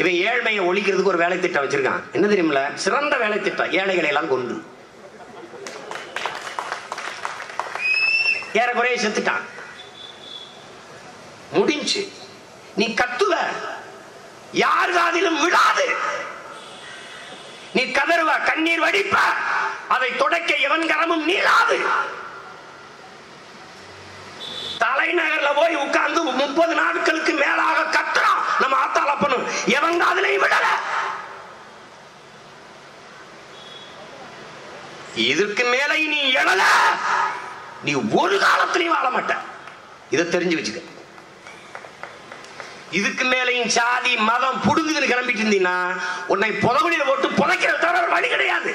இவன் ஏழ்மையை ஒழிக்கிறதுக்கு ஒரு வேலை திட்டம் வச்சிருக்கான். என்ன தெரியுமில சிறந்த வேலை திட்டம் ஏழைகளை எல்லாம் கொண்டு ஏறக்குறைய செத்துட்டான். முடிஞ்சு. நீ கத்துவ. யார் காதிலும் விழாது. நீ கதறுவ கண்ணீர் வடிப்ப. அதை தொடக்க எவன் கரமும் நீளாது. தலைநகர்ல போய் உட்கார்ந்து முப்பது நாட்களுக்கு மேலாக நம்ம எவங்க அதுலையும் விடல. இதற்கு மேல நீ எழல. நீ ஒரு காலத்திலையும் வாழ மாட்ட. இதை தெரிஞ்சு வச்சுக்க. இதுக்கு மேலையும் சாதி மதம் புடுங்குதுன்னு கிளம்பிட்டு இருந்தீங்கன்னா உன்னை புதகுடியில போட்டு புதைக்கிற தவிர வேற வழி கிடையாது.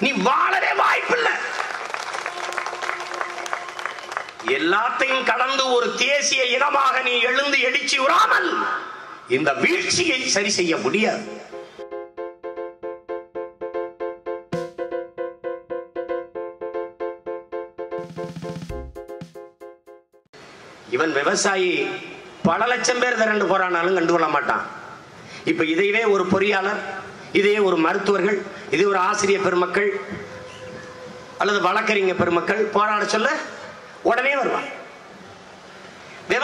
நீ வாழவே வாய்ப்பில்லை எல்லாத்தையும் கடந்து ஒரு தேசிய இனமாக நீ எழுந்து எடிச்சு விடாமல் இந்த வீழ்ச்சியை சரி செய்ய முடியாது. இவன் விவசாயி பல லட்சம் பேர் திரண்டு போறானாலும் கண்டுகொள்ள மாட்டான். இப்ப இதையவே ஒரு பொறியாளர் இதையே ஒரு மருத்துவர்கள் இதே ஒரு ஆசிரியர் பெருமக்கள் அல்லது வழக்கறிஞர் பெருமக்கள் போராட சொல்ல உடனே வருவான்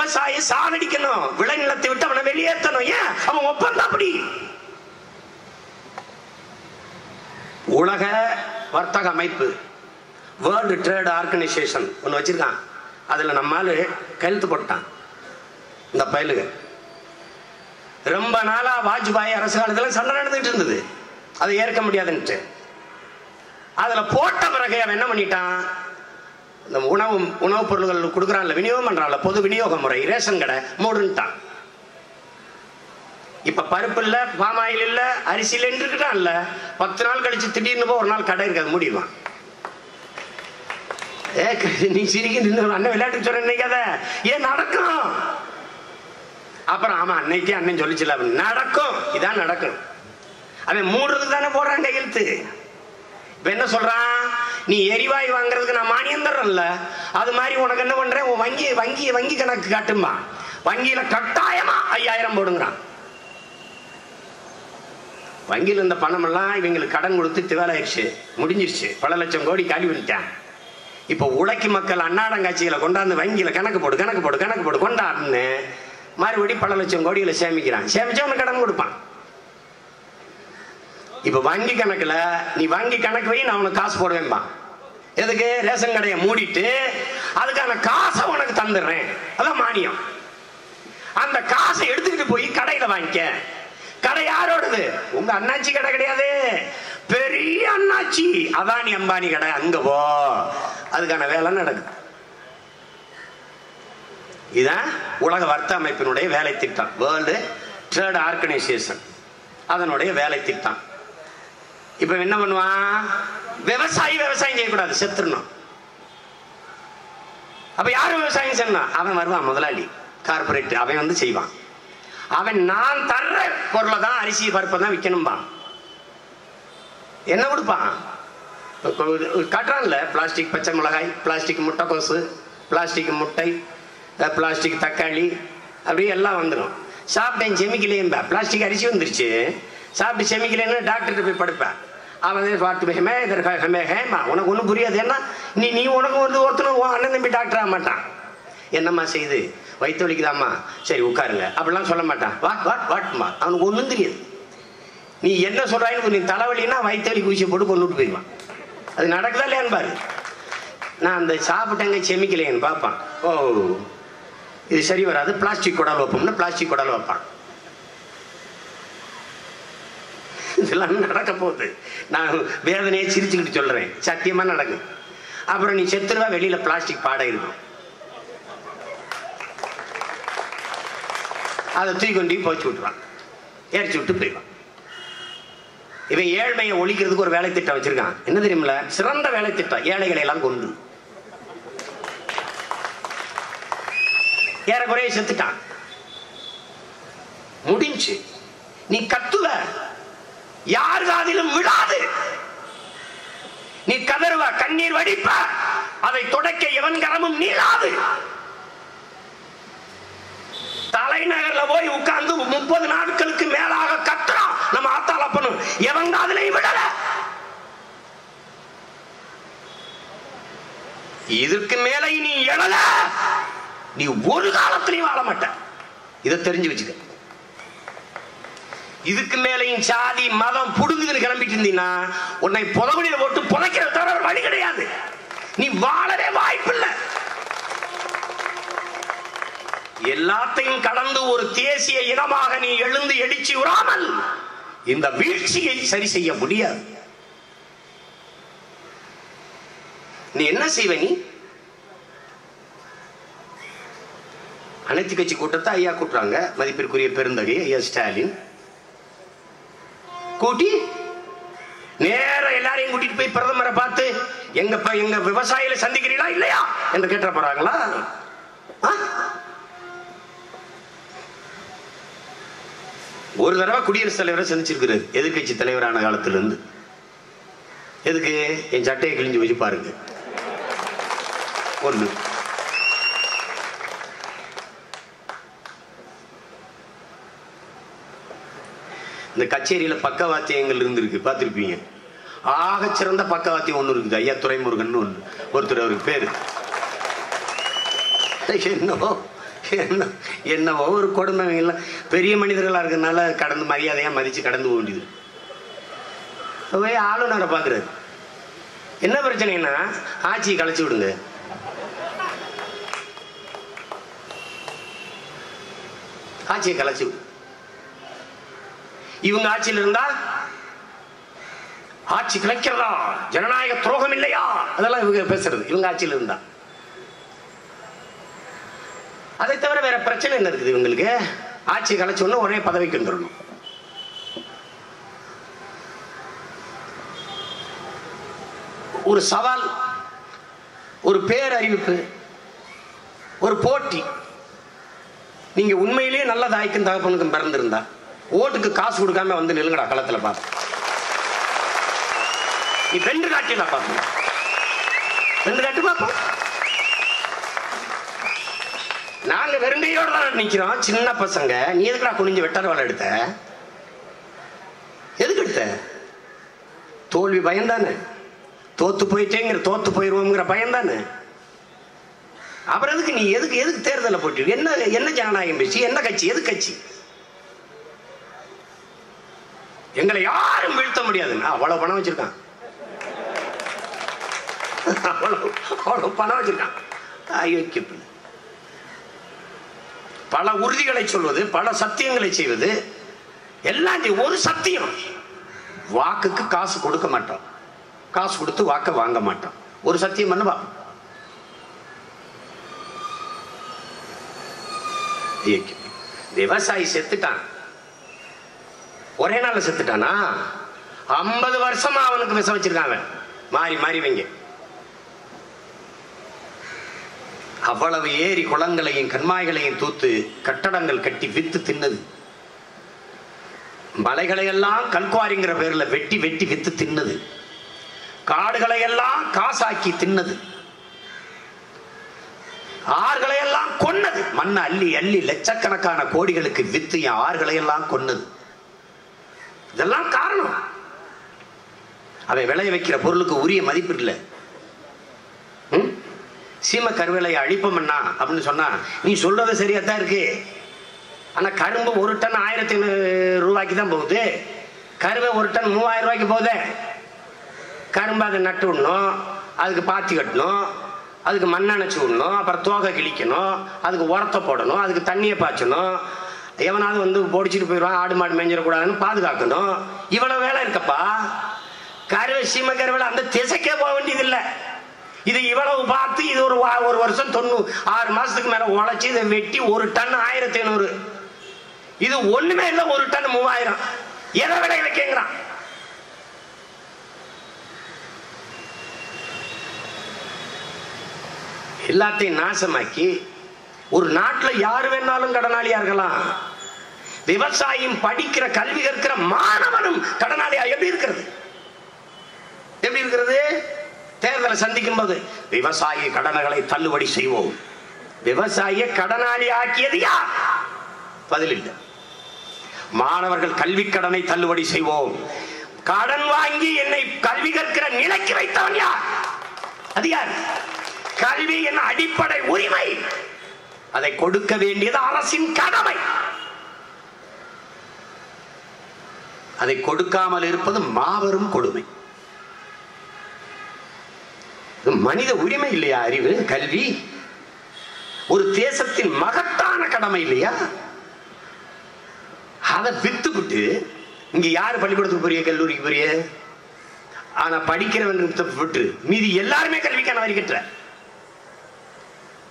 விவசாயி சாகடிக்கணும். விளைநிலத்தை விட்டு அவனை வெளியேற்றணும். ஏன்? அவன் ஒப்பந்தம் அப்படி உலக வர்த்தக அமைப்பு வேர்ல்டு ட்ரேட் ஆர்கனைசேஷன் ஒன்று வச்சிருக்கான். அதில் நம்மால் கையெழுத்து போட்டான். இந்த பயலுக. ரொம்ப நாளாக வாஜ்பாய் அரசு காலத்தில் சண்டை நடந்துட்டு இருந்தது. அதை ஏற்க முடியாதுன்ட்டு. அதில் போட்ட பிறகு அவன் என்ன பண்ணிட்டான்? இந்த உணவு உணவுப் பொருள்கள் கொடுக்குறான்ல விநியோகம் பண்றான்ல பொது விநியோக முறை ரேஷன் கடை மூடுன்ட்டான் இப்போ பருப்பு இல்ல பாமாயில் இல்ல அரிசி இல்லைன்னு இருக்குட்டான்ல பத்து நாள் கழிச்சு திடீர்னு போய் ஒரு நாள் கடை இருக்காது மூடிடுவான். ஏ நீ சிரிக்கின்ற அண்ணன் விளையாட்டு சொன்ன நினைக்காத ஏன் நடக்கும். அப்புறம் ஆமா அன்னைக்கு அண்ணன் சொல்லிச்சுல நடக்கும். இதான் நடக்கும் அவன் மூடுறதுக்கு தானே போடுறான் கையெழுத்து என்ன சொல்றான்? நீ எரிவாயு வாங்குறதுக்கு நான் மானியம் தர்றேன்ல. அது மாதிரி உனக்கு என்ன பண்றேன்? உன் வங்கி வங்கி வங்கி கணக்கு காட்டுமா வங்கியில கட்டாயமா ஐயாயிரம் போடுங்கிறான். வங்கியில் இருந்த பணம் எல்லாம் இவங்களுக்கு கடன் கொடுத்து திவாலாயிருச்சு முடிஞ்சிருச்சு. பல லட்சம் கோடி காலி பண்ணிட்டான். இப்ப உழைக்கு மக்கள் அன்னாடங்காட்சிகளை கொண்டாந்து வங்கியில கணக்கு போடு கணக்கு போடு கணக்கு போடு கொண்டாடுன்னு மறுபடி பல லட்சம் கோடிகளை சேமிக்கிறான். சேமிச்சா அவனுக்கு கடன் கொடுப்பான். இப்ப வங்கி கணக்குல நீ வங்கி கணக்கு வை நான் உனக்கு காசு போடுவேன்பா. எதுக்கு? ரேஷன் கடையை மூடிட்டு அதுக்கான காசை உனக்கு தந்துடுறேன். அதான் மானியம். அந்த காசை எடுத்துக்கிட்டு போய் கடையில வாங்கிக்க. கடை யாரோடது? உங்க அண்ணாச்சி கடை கிடையாது. பெரிய அண்ணாச்சி. அதானி அம்பானி கடை. அங்க போ. அதுக்கான வேலை நடக்குது. இதுதான் உலக வர்த்த அமைப்பினுடைய வேலை திட்டம் வேர்ல்டு ட்ரேட் ஆர்கனைசேஷன். அதனுடைய வேலை திட்டம் இப்ப என்ன பண்ணுவான் விவசாயி விவசாயம் செய்யக்கூடாது செத்துடணும் அப்ப யாரும் விவசாயம் செய்யணும் அவன் வருவான் முதலாளி. கார்பரேட் அவன் வந்து செய்வான். அவன் நான் தர்ற பொருளை தான் அரிசி பருப்பை தான் விற்கணும்பான் என்ன கொடுப்பான்? காட்டுறான்ல பிளாஸ்டிக் பச்சை மிளகாய் பிளாஸ்டிக் முட்டைக்கோசு பிளாஸ்டிக் முட்டை பிளாஸ்டிக் தக்காளி அப்படியே எல்லாம் வந்துடும் சாப்பிட்டேன் செமிக்கலையேம்பா பிளாஸ்டிக் அரிசி வந்துருச்சு. சாப்பிட்டு செமிக்கலைன்னு டாக்டர்கிட்ட போய் படுப்பேன். அவன் பார்த்து பேசமே இதற்கு ஹேமா உனக்கு ஒன்றும் புரியாது ஏன்னா நீ நீ உனக்கு வந்து ஒருத்தனும் உன் அண்ணன் தம்பி டாக்டர் ஆக மாட்டான். என்னம்மா செய்யுது வயிற்று வலிக்குதாம்மா? சரி உட்காருங்க. அப்படிலாம் சொல்ல மாட்டான். வாட் வாட் வாட்மா அவனுக்கு ஒன்றும் தெரியாது. நீ என்ன சொல்றாயின்னு நீ தலைவலின்னா வயிற்று வலி ஊசி போட்டு கொண்டுட்டு போயிடுவான். அது நடக்குதா இல்லையான்னு பாரு. நான் அந்த சாப்பிட்டேங்க செமிக்கலையேன்னு பார்ப்பான். ஓ இது சரி வராது. பிளாஸ்டிக் குடல் வைப்போம்னா பிளாஸ்டிக் குடல் வைப்பான். இதெல்லாம் நடக்க போகுது. நான் வேதனையை சிரிச்சுக்கிட்டு சொல்கிறேன் சத்தியமாக நடக்கும் அப்புறம் நீ செத்துருவா வெளியில் பிளாஸ்டிக் பாடை இருக்கும். அதை தூக்கி கொண்டு போச்சு விட்டுருவான். எரிச்சு விட்டு போயிடுவான். இவன் ஏழ்மையை ஒழிக்கிறதுக்கு ஒரு வேலை திட்டம் வச்சிருக்கான். என்ன தெரியுமில சிறந்த வேலை திட்டம் ஏழைகளை எல்லாம் கொண்டு ஏறக்குறைய செத்துட்டான். முடிஞ்சு. நீ கத்துவ. யார் காதிலும் விழாது. நீ கதறுவ கண்ணீர் வடிப்ப. அதை தொடக்க எவன் கரமும் நீளாது. முப்பது நாட்களுக்கு மேலாக கத்துறான் நம்ம ஆத்தால பண்ணும் எவன் காதலையும் விடல இதற்கு மேலே நீ எழல. நீ ஒரு காலத்திலையும் வாழ மாட்ட. இதை தெரிஞ்சு வச்சுக்க. இதுக்கு மேலையும் சாதி மதம் புடுங்குதுன்னு கிளம்பிட்டு இருந்தீங்கன்னா உன்னை புதகுடியில போட்டு புதைக்கிற தவிர வேற வழி கிடையாது. நீ வாழவே வாய்ப்பில்லை. எல்லாத்தையும் கடந்து ஒரு தேசிய இனமாக நீ எழுந்து எழுச்சி விடாமல் இந்த வீழ்ச்சியை சரி செய்ய முடியாது. நீ என்ன செய்வ நீ? அனைத்து கட்சி கூட்டத்தை ஐயா கூட்டுறாங்க. மதிப்பிற்குரிய பெருந்தகை ஐயா ஸ்டாலின். கூட்டி நேரம் எல்லாரையும் கூட்டிட்டு போய் பிரதமரை பார்த்து எங்க ப- எங்க விவசாயிகளை சந்திக்கிறீங்களா இல்லையா? என்று கேட்ட போறாங்களா? ஒரு தடவை குடியரசுத் தலைவரை சந்திச்சிருக்கிறார். எதிர்க்கட்சி தலைவரான காலத்துல இருந்து எதுக்கு? என் சட்டையை கிழிஞ்சு வச்சு பாருங்க. ஒன்று இந்த கச்சேரியில பக்கவாத்தியங்கள் இருந்திருக்கு பார்த்திருப்பீங்க. ஆக சிறந்த பக்கவாத்தியம் ஒன்று இருக்குது ஐயா துறைமுருகன் ஒன்று ஒருத்தர் அவருக்கு பேரு. என்னவோ என்ன என்னவோ ஒரு கொடுமை எல்லாம். பெரிய மனிதர்களாக இருக்கிறதுனால கடந்து மரியாதையாக மதித்து கடந்து போக வேண்டியது. போய் ஆளுநரை பார்க்குறாரு? என்ன பிரச்சனைனா ஆட்சியை கலைச்சி விடுங்க. ஆட்சியை கலைச்சி விடு. இவங்க ஆட்சியில் இருந்தா ஆட்சி கிளைக்கிறதா ஜனநாயக துரோகம் இல்லையா? அதெல்லாம் இவங்க பேசுறது. இவங்க ஆட்சியில் இருந்தா. அதை தவிர வேற பிரச்சனை என்ன இருக்குது இவங்களுக்கு? ஆட்சி கலைச்ச உடனே பதவிக்கு வந்துடணும் ஒரு சவால் ஒரு பேரறிவிப்பு ஒரு போட்டி நீங்க உண்மையிலேயே நல்ல தாய்க்கும் தகப்பனுக்கும் பிறந்திருந்தா ஓட்டுக்கு காசு கொடுக்காம வந்து நிலுங்கடா களத்துல பார்த்து நீ காட்டி பாப்பா பார்ப்போம் வென்று காட்டு பார்ப்போம் நாங்க வெறுங்கையோட தான் நிக்கிறோம். சின்ன பசங்க. நீ எதுக்குடா குனிஞ்சு வெட்டார வேலை எடுத்த? எதுக்கு எடுத்த? தோல்வி பயம்தானே தோத்து போயிட்டேங்கிற தோத்து போயிருவோங்கிற பயம்தானே அப்புறம் எதுக்கு நீ எதுக்கு எதுக்கு தேர்தலில் போட்டு என்ன என்ன ஜனநாயகம் பேசி? என்ன கட்சி? எது கட்சி? எங்களை யாரும் வீழ்த்த முடியாதுன்னா அவ்வளவு பணம் வச்சிருக்கான். அவ்வளவு அவ்வளவு பணம் வச்சிருக்கான். அயோக்கிய பிள்ளை. பல உறுதிகளை சொல்வது பல சத்தியங்களை செய்வது எல்லாம் ஒரு சத்தியம். வாக்குக்கு காசு கொடுக்க மாட்டோம் காசு கொடுத்து வாக்க வாங்க மாட்டோம் ஒரு சத்தியம் பண்ணுவா விவசாயி செத்துட்டான். ஒரே நாள்ல செத்துட்டானா? ஐம்பது வருஷமா அவனுக்கு விஷம் வச்சிருக்காங்க. மாறி மாறி வைங்க. அவ்வளவு ஏரி குளங்களையும் கண்மாய்களையும் தூத்து கட்டடங்கள் கட்டி வித்து தின்னது. மலைகளை எல்லாம் கல்குவாரிங்கிற பேர்ல வெட்டி வெட்டி வித்து தின்னது. காடுகளை எல்லாம் காசாக்கி தின்னது. ஆறுகளை எல்லாம் கொன்னது. மண்ணை அள்ளி அள்ளி லட்சக்கணக்கான கோடிகளுக்கு வித்து என் ஆறுகளை எல்லாம் கொன்னது. இதெல்லாம் காரணம். அவன் விளைய வைக்கிற பொருளுக்கு உரிய மதிப்பு இல்லை. ம்? சீம கருவேலையை அழிப்போம்னா அப்படின்னு சொன்னா நீ சொல்றது சரியா தான் இருக்கு. ஆனா கரும்பு ஒரு டன் ஆயிரத்தி ரூபாய்க்கு தான் போகுது. கருவை ஒரு டன் மூவாயிரம் ரூபாய்க்கு போகுதே. கரும்பு அதை நட்டு விடணும் அதுக்கு பாத்தி கட்டணும் அதுக்கு மண் அணைச்சி விடணும் அப்புறம் தோகை கிழிக்கணும் அதுக்கு உரத்தை போடணும் அதுக்கு தண்ணியை பாய்ச்சணும் எவனாவது வந்து பொடிச்சிட்டு போயிடுவான் ஆடு மாடு மேஞ்சிடக்கூடாதுன்னு பாதுகாக்கணும். இவ்வளவு வேலை இருக்கப்பா? கருவை சீம கருவில் அந்த திசைக்கே போக வேண்டியதில்லை. இது இவ்வளவு பார்த்து இது ஒரு வா- ஒரு வருஷம் தொண்ணூறு ஆறு மாசத்துக்கு மேல உழைச்சி இதை வெட்டி ஒரு டன் ஆயிரத்தி ஐநூறு. இது ஒண்ணுமே இல்லை ஒரு டன் மூவாயிரம். எதை விலை வைக்கங்கிறான் எல்லாத்தையும் நாசமாக்கி ஒரு நாட்டில் யார் வேணாலும் கடனாளியா இருக்கலாம். விவசாயம் படிக்கிற கல்வி கற்கிற மாணவனும் கடனாளியா எப்படி இருக்கிறது? எப்படி இருக்கிறது? தேர்தலை சந்திக்கும் போது விவசாய கடன்களை தள்ளுபடி செய்வோம். விவசாய கடனாளி ஆக்கியது யார்? பதில் இல்லை. மாணவர்கள் கல்வி கடனை தள்ளுபடி செய்வோம். கடன் வாங்கி என்னை கல்வி கற்கிற நிலைக்கு வைத்தவன் யார்? அது யார்? கல்வி என் அடிப்படை உரிமை. அதை கொடுக்க வேண்டியது அரசின் கடமை. அதை கொடுக்காமல் இருப்பது மாபெரும் கொடுமை. மனித உரிமை இல்லையா அறிவு கல்வி? ஒரு தேசத்தின் மகத்தான கடமை இல்லையா? அதை வித்துக்கிட்டு இங்க யாரு பள்ளிக்கூடத்துக்கு போறிய கல்லூரிக்கு போறிய? ஆனா படிக்கிறவன் விட்டு மீதி எல்லாருமே கல்விக்கான வரி கட்டுற.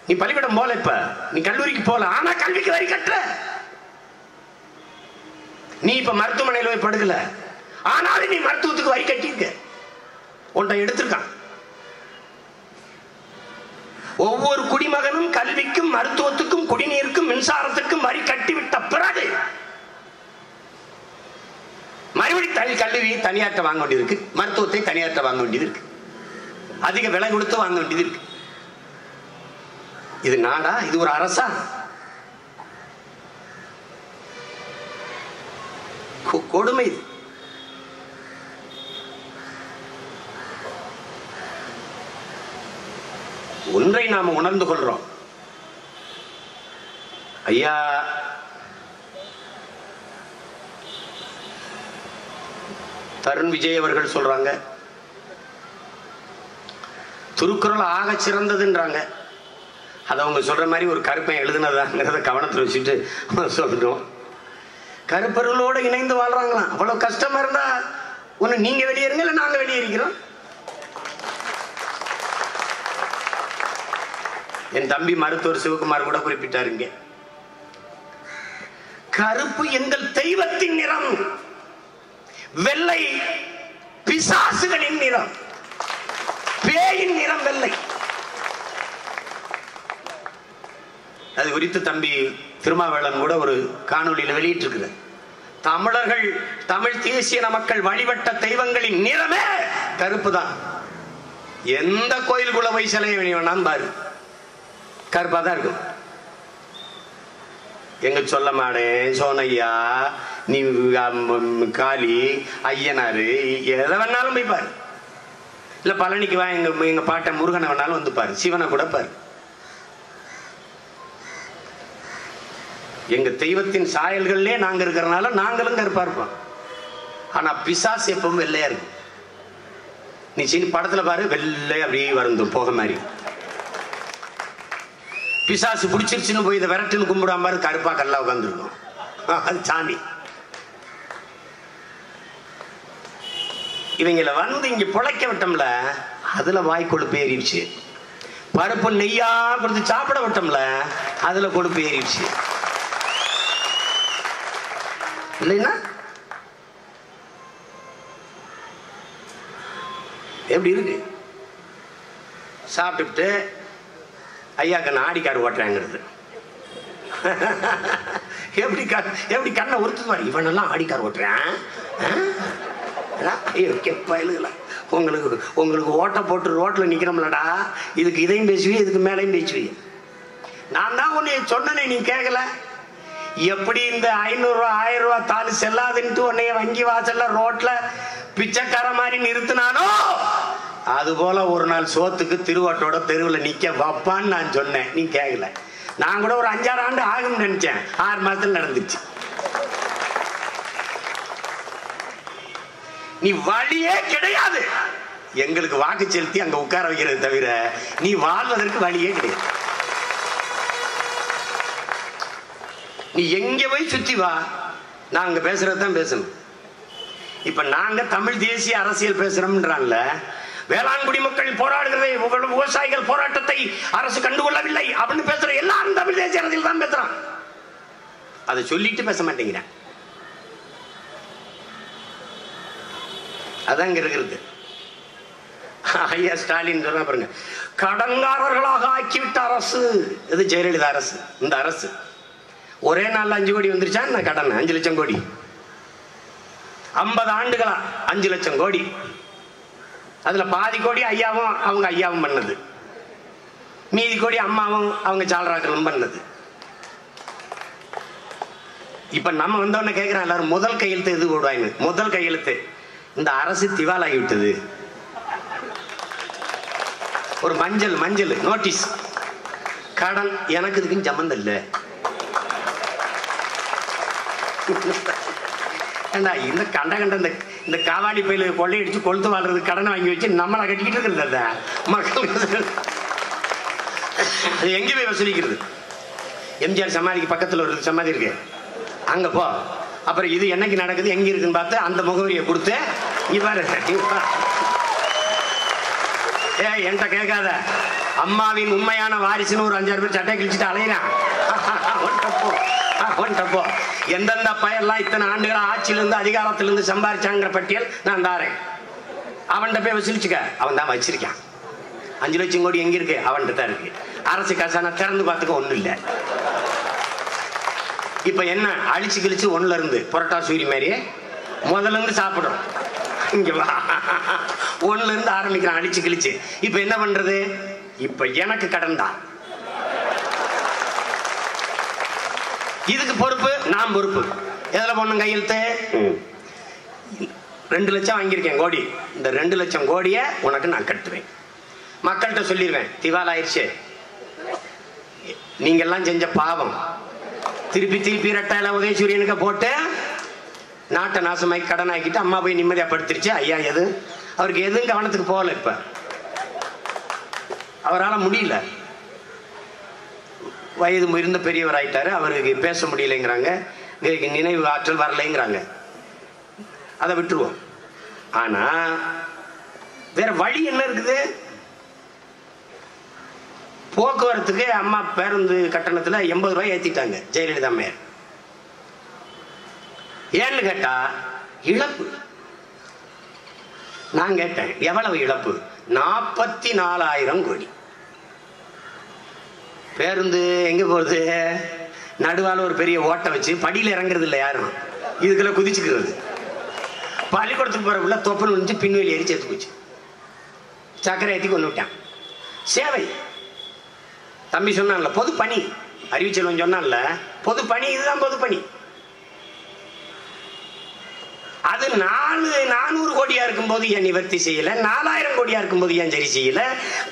நீ பள்ளிக்கூடம் போல இப்ப நீ கல்லூரிக்கு போல ஆனா கல்விக்கு வரி கட்டுற. நீ இப்ப மருத்துவமனையில் போய் படுக்கல. ஆனாலும் நீ மருத்துவத்துக்கு வரி கட்டியிருக்க. உன்னை எடுத்திருக்கான். ஒவ்வொரு குடிமகனும் கல்விக்கும் மருத்துவத்துக்கும் குடிநீருக்கும் மின்சாரத்துக்கும் வரி கட்டிவிட்ட பிறகு மறுபடி தனி கல்வியை தனியார்ட்ட வாங்க வேண்டியது இருக்கு மருத்துவத்தை தனியார்ட்ட வாங்க வேண்டியது இருக்கு அதிக விலை கொடுத்து வாங்க வேண்டியது இருக்கு இது நாடா? இது ஒரு அரசா? கொடுமை இது. ஒன்றை நாம் உணர்ந்து கொள்றோம். ஐயா தருண் விஜய் அவர்கள் சொல்றாங்க திருக்குறள் ஆக சிறந்ததுன்றாங்க. அதை அவங்க சொல்ற மாதிரி ஒரு கருப்பை எழுதுனதாங்கிறத கவனத்தில் வச்சுட்டு சொல்றோம். கருப்பர்களோடு இணைந்து வாழ்றாங்களாம். அவ்வளவு கஷ்டமா இருந்தா ஒண்ணு நீங்க வெளியேறுங்க இல்லை நாங்க வெளியேறிக்கிறோம் என் தம்பி மருத்துவர் சிவகுமார் கூட குறிப்பிட்டாருங்க கருப்பு எங்கள் தெய்வத்தின் நிறம் வெள்ளை பிசாசுகளின் நிறம் பேயின் நிறம் வெள்ளை. அது குறித்து தம்பி திருமாவேளன் கூட ஒரு காணொளியில் வெளியிட்டிருக்கிறார். தமிழர்கள் தமிழ் தேசிய மக்கள் வழிபட்ட தெய்வங்களின் நிறமே கருப்பு தான் எந்த கோயிலுக்குள்ள போய் சிலைய வேணாம் பாரு. கருப்பா தான் இருக்கும். எங்க சொல்ல மாடேன் சோனையா நீ காளி ஐயனாரு எதை வேணாலும் போய் பாரு. இல்ல பழனிக்கு வா எங்க எங்க பாட்டை முருகனை வேணாலும் வந்து பாரு. சிவனை கூட பாரு. எங்க தெய்வத்தின் சாயல்கள்லயே நாங்க இருக்கிறனால நாங்களும் கருப்பா இருப்போம். ஆனா பிசாசு எப்பவும் வெள்ளையா இருக்கும் நீ சின்ன படத்துல பாரு வெள்ளை அப்படியே வருந்தும் போக மாதிரி. பிசாசு பிடிச்சிருச்சுன்னு போய் இதை விரட்டுன்னு கும்பிடாம பாரு கருப்பா கல்லா உட்காந்துருக்கும் அது சாமி. இவங்கள வந்து இங்க புழைக்க விட்டோம்ல அதுல வாய் கொழுப்பு ஏறிடுச்சு. பருப்பு நெய்யா கொடுத்து சாப்பிட விட்டோம்ல அதுல கொழுப்பு ஏறிடுச்சு. இல்லைன்னா? எப்படி இருக்கு? சாப்பிட்டுட்டு ஐயாக்கு நான் ஆடிக்கார் ஓட்டுறேங்கிறது. எப்படி க எப்படி கண்ணை உறுத்துவார் இவனெல்லாம் ஆடிக்கார் ஓட்டுறேன். ஆ? ஐயோ கெப்பயலுங்களா உங்களுக்கு உங்களுக்கு ஓட்டை போட்டு ரோட்டில் நிற்கிறோம்லடா இதுக்கு இதையும் பேசுவீ இதுக்கு மேலேயும் பேசுவீ நான் தான் உன்னை சொன்னனே நீ கேட்கல எப்படி இந்த ஐநூறுரூவா ஆயிரம் ரூபா தாலு செல்லாதுன்ட்டு உன்னைய வங்கி வாசல்ல ரோட்ல பிச்சைக்கார மாதிரி நிறுத்தினானோ? அது போல ஒரு நாள் சோத்துக்கு திருவாட்டோட தெருவில் நிக்க வைப்பான்னு நான் சொன்னேன். நீ கேட்கல நான் கூட ஒரு அஞ்சாறு ஆண்டு ஆகும்னு நினைச்சேன். ஆறு மாசத்துல நடந்துச்சு. நீ வழியே கிடையாது. எங்களுக்கு வாக்கு செலுத்தி அங்க உட்கார வைக்கிறது தவிர நீ வாழ்வதற்கு வழியே கிடையாது. நீ எங்க போய் சுத்தி வா. நாங்க பேசுகிறது தான் பேசணும். இப்ப நாங்க தமிழ் தேசிய அரசியல் பேசுறோம்ன்றான்ல வேளாண் குடிமக்கள் போராடுகிறதை விவசாயிகள் போராட்டத்தை அரசு கண்டுகொள்ளவில்லை அப்படின்னு பேசுற எல்லாரும் தமிழ் தேசிய அரசியல் தான் பேசுறான். அதை சொல்லிட்டு பேச மாட்டேங்கிறேன். அதான் இங்க இருக்கிறது. ஐயா ஸ்டாலின் சொன்னா பாருங்க கடங்காரர்களாக ஆக்கிவிட்ட அரசு இது ஜெயலலிதா அரசு இந்த அரசு. ஒரே நாள்ல அஞ்சு கோடி வந்துருச்சா? என்ன கடன் அஞ்சு லட்சம் கோடி. ஐம்பது ஆண்டுகளா? அஞ்சு லட்சம் கோடி. அதுல பாதி கோடி ஐயாவும் அவங்க ஐயாவும் பண்ணது. மீதி கோடி அம்மாவும் அவங்க சாலராக்களும் பண்ணது. இப்ப நம்ம வந்தோடனே கேட்கிறோம் எல்லாரும் முதல் கையெழுத்து எது போடுவாங்க முதல் கையெழுத்து. இந்த அரசு திவாலாகி விட்டது ஒரு மஞ்சள் மஞ்சள் நோட்டீஸ். கடன் எனக்கு இதுக்குன்னு சம்மந்தம் இல்லை. ஏண்டா இந்த கண்ட கண்ட இந்த இந்த காவாடி பயில கொள்ளையடிச்சு கொளுத்து வாழ்றது கடனை வாங்கி வச்சு நம்மளை கட்டிக்கிட்டு இருக்கிறது மக்கள் அது எங்க போய் வசூலிக்கிறது? எம்ஜிஆர் சமாதிக்கு பக்கத்தில் ஒரு சமாதி இருக்கு. அங்க போ. அப்புறம் இது என்னைக்கு நடக்குது எங்க இருக்குன்னு பார்த்து அந்த முகவரியை கொடுத்து இவ்வாறு ஏ என்கிட்ட கேட்காத. அம்மாவின் உண்மையான வாரிசுன்னு ஒரு அஞ்சாறு பேர் சட்டை கிழிச்சிட்டு அலையிறான். அவன்கிட்ட எந்தெந்த பயர்லாம் இத்தனை ஆண்டுகள் ஆட்சியிலிருந்து அதிகாரத்திலிருந்து சம்பாரிச்சாங்கிற பட்டியல் நான் தாரேன். அவன்கிட்ட போய் வசூலிச்சுக்க அவன் தான் வச்சிருக்கான். அஞ்சு லட்சம் கோடி எங்க இருக்கு? அவன்கிட்ட தான் இருக்கு. அரசு கசானா திறந்து பார்த்துக்க ஒன்றும் இல்லை. இப்போ என்ன? அழிச்சு கிழிச்சு ஒன்றுல இருந்து புரோட்டா சூரி மாதிரியே முதல்ல இருந்து சாப்பிடும் இங்கே வா. இருந்து ஆரம்பிக்கிறான் அழிச்சு கிழிச்சு. இப்போ என்ன பண்றது? இப்போ எனக்கு கடன் தான். இதுக்கு பொறுப்பு நான் பொறுப்பு. எதுல போடணும் கையெழுத்து? ரெண்டு லட்சம் வாங்கியிருக்கேன் கோடி. இந்த ரெண்டு லட்சம் கோடியை உனக்கு நான் கட்டுவேன். மக்கள்கிட்ட சொல்லிடுவேன் திவால் ஆயிடுச்சு நீங்க எல்லாம் செஞ்ச பாவம். திருப்பி திருப்பி ரெட்டாயில உதயசூரியனுக்கு போட்டு நாட்டை நாசமாக்கி கடன் ஆக்கிட்டு அம்மா போய் நிம்மதியா படுத்துருச்சு. ஐயா எது? அவருக்கு எதுவும் கவனத்துக்கு போகல இப்ப. அவரால் முடியல. வயது முதிர்ந்த பெரியவர் ஆயிட்டாரு அவருக்கு பேச முடியலைங்கிறாங்க. நினைவு ஆற்றல் வரலைங்கிறாங்க. அதை விட்டுருவோம். ஆனா வேற வழி என்ன இருக்குது? போக்குவரத்துக்கு அம்மா பேருந்து கட்டணத்துல எண்பது ரூபாய் ஏத்திட்டாங்க ஜெயலலிதா அம்மையார். ஏன்னு கேட்டா இழப்பு. நான் கேட்டேன் எவ்வளவு இழப்பு? நாற்பத்தி நாலாயிரம் கோடி. பேருந்து எங்க போறது? நடுவால் ஒரு பெரிய ஓட்டை வச்சு படியில் இறங்குறது இல்லை யாரும். இதுக்குள்ள குதிச்சுக்கிறது. பள்ளிக்கூடத்துக்கு போற உள்ள தொப்புன்னு வந்து பின்வெளி ஏறி சேர்த்து போச்சு. சக்கரை ஏற்றி கொண்டு விட்டான். சேவை. தம்பி சொன்னான்ல பொது பணி அறிவிச்செல்வன் சொன்னான்ல பொது பணி இதுதான் பொது பணி அது நாலு நானூறு கோடியா இருக்கும்போது ஏன் நிவர்த்தி செய்யல? நாலாயிரம் கோடியா இருக்கும்போது ஏன் சரி செய்யல?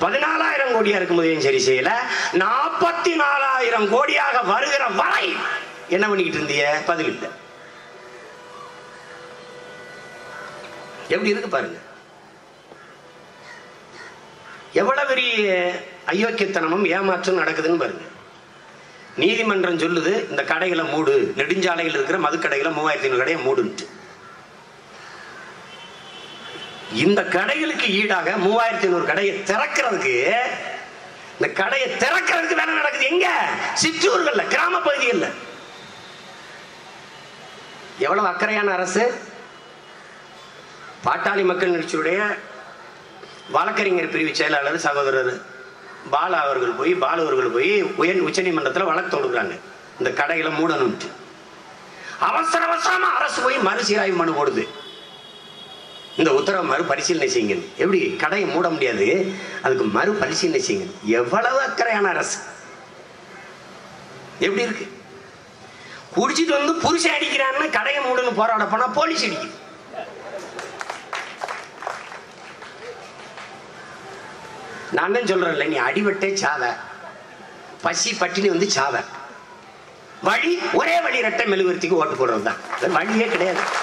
பதினாலாயிரம் கோடியா இருக்கும்போது ஏன் சரி செய்யல? நாற்பத்தி நாலாயிரம் கோடியாக வருகிற வரை என்ன பண்ணிக்கிட்டு இருந்தீங்க பதில் இல்லை. எப்படி இருக்கு பாருங்க. எவ்வளவு பெரிய அயோக்கியத்தனமும் ஏமாற்றம் நடக்குதுன்னு பாருங்க. நீதிமன்றம் சொல்லுது இந்த கடைகளை மூடு. நெடுஞ்சாலையில் இருக்கிற மதுக்கடைகளை மூவாயிரத்தி ஐநூறு கடையை மூடுன்ட்டு. இந்த கடைகளுக்கு ஈடாக மூவாயிரத்தி ஐநூறு கடையை திறக்கிறதுக்கு இந்த கடையை திறக்கிறதுக்கு வேலை நடக்குது எங்க? சிற்றூர்கள்ல கிராம பகுதிகளில். எவ்வளவு அக்கறையான அரசு? பாட்டாளி மக்கள் நிகழ்ச்சியுடைய வழக்கறிஞர் பிரிவு செயலாளர் சகோதரர் பாலா அவர்கள் போய் பாலு அவர்கள் போய் உயர் உச்சநீதிமன்றத்தில் வழக்கு தொடுக்கிறாங்க. இந்த கடைகளை மூடணும்ட்டு. அவசர அவசரமா அரசு போய் மறுசீராய்வு மனு போடுது. இந்த உத்தரவை மறுபரிசீலனை செய்யுங்க. எப்படி? கடையை மூட முடியாது. அதுக்கு மறுபரிசீலனை செய்யுங்க. எவ்வளவு அக்கறையான அரசு? எப்படி இருக்கு? குடிச்சிட்டு வந்து புருஷன் அடிக்கிறான்னு கடையை மூடணும் போராட போனா போலீஸ் அடிக்குது. நான் தான் சொல்றேன்ல நீ அடிபட்டே சாவ. பசி பட்டினி வந்து சாவ. வழி ஒரே வழி ரெட்டை மெழுகுவர்த்திக்கு ஓட்டு போடுறது தான் வழியே கிடையாது.